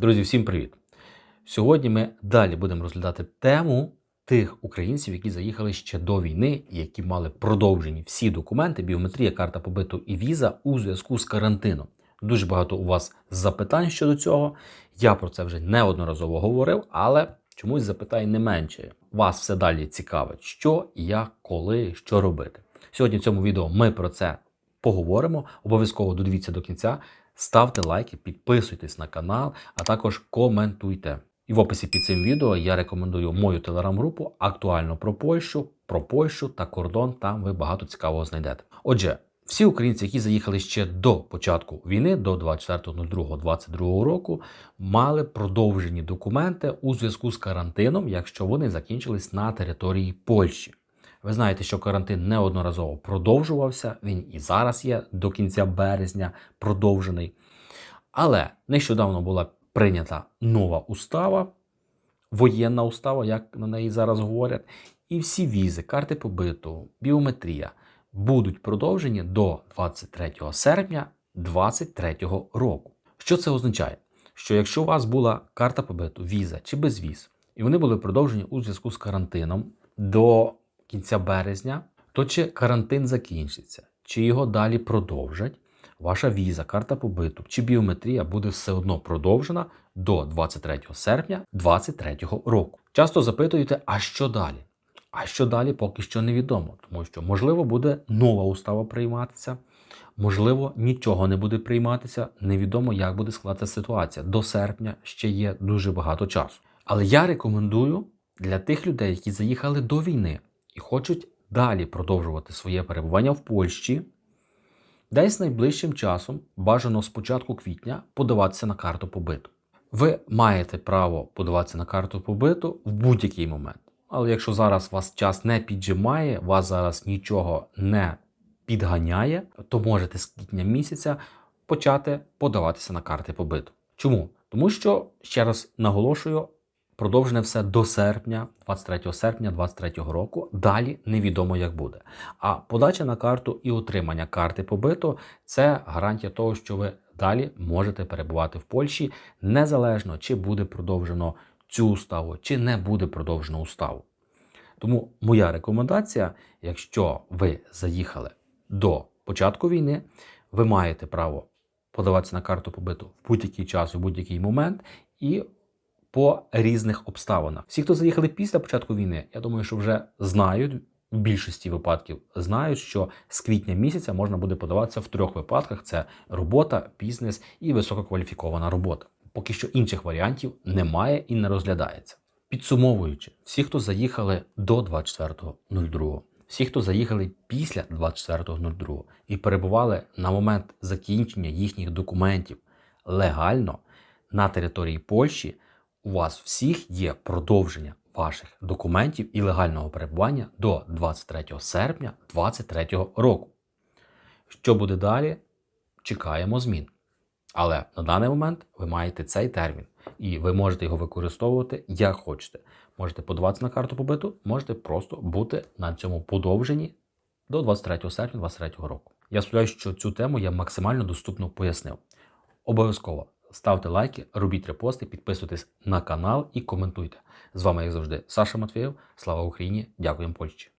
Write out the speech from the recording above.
Друзі, всім привіт! Сьогодні ми далі будемо розглядати тему тих українців, які заїхали ще до війни які мали продовжені всі документи, біометрія, карта побиту і віза у зв'язку з карантином. Дуже багато у вас запитань щодо цього. Я про це вже неодноразово говорив, але чомусь запитань не менше. Вас все далі цікавить, що, як, коли, що робити. Сьогодні в цьому відео ми про це поговоримо. Обов'язково додивіться до кінця. Ставте лайки, підписуйтесь на канал, а також коментуйте. І в описі під цим відео я рекомендую мою телеграм-групу актуально про Польщу, про Польщу та кордон. Там ви багато цікавого знайдете. Отже, всі українці, які заїхали ще до початку війни, до 24.02.22 року, мали продовжені документи у зв'язку з карантином, якщо вони закінчились на території Польщі. Ви знаєте, що карантин неодноразово продовжувався. Він і зараз є до кінця березня продовжений. Але нещодавно була прийнята нова устава, воєнна устава, як на неї зараз говорять. І всі візи, карти побиту, біометрія будуть продовжені до 23 серпня 2023 року. Що це означає? Що якщо у вас була карта побиту, віза чи безвіз, і вони були продовжені у зв'язку з карантином до кінця березня, то чи карантин закінчиться, чи його далі продовжать, ваша віза, карта побиту чи біометрія буде все одно продовжена до 23 серпня 2023 року. Часто запитуєте, а що далі? А що далі поки що невідомо, тому що можливо буде нова устава прийматися, можливо, нічого не буде прийматися. Невідомо, як буде складатися ситуація. До серпня ще є дуже багато часу. Але я рекомендую для тих людей, які заїхали до війни і хочуть далі продовжувати своє перебування в Польщі, десь найближчим часом, бажано з початку квітня, подаватися на карту побиту. Ви маєте право подаватися на карту побиту в будь-який момент. Але якщо зараз вас час не піджимає, вас зараз нічого не підганяє, то можете з квітня місяця почати подаватися на карти побиту. Чому? Тому що, ще раз наголошую, продовжене все до серпня, 23 серпня 2023 року. Далі невідомо як буде. А подача на карту і отримання карти побиту це гарантія того, що ви далі можете перебувати в Польщі незалежно чи буде продовжено цю уставу, чи не буде продовжено уставу. Тому моя рекомендація, якщо ви заїхали до початку війни, ви маєте право подаватися на карту побиту в будь-який час, у будь-який момент і по різних обставинах. Всі, хто заїхали після початку війни, я думаю, що вже знають. В більшості випадків знають, що з квітня місяця можна буде подаватися в трьох випадках: це робота, бізнес і висококваліфікована робота. Поки що інших варіантів немає і не розглядається. Підсумовуючи, всі, хто заїхали до 24.02, всі, хто заїхали після 24.02 і перебували на момент закінчення їхніх документів легально на території Польщі, у вас всіх є продовження ваших документів і легального перебування до 23 серпня 2023 року. Що буде далі? Чекаємо змін. Але на даний момент ви маєте цей термін, і ви можете його використовувати як хочете. Можете подаватися на карту побиту, можете просто бути на цьому подовженні до 23 серпня 2023 року. Я сподіваюся, що цю тему я максимально доступно пояснив. Обов'язково ставте лайки, робіть репости, підписуйтесь на канал і коментуйте. З вами, як завжди, Саша Матвєєв. Слава Україні! Дякуємо Польщі!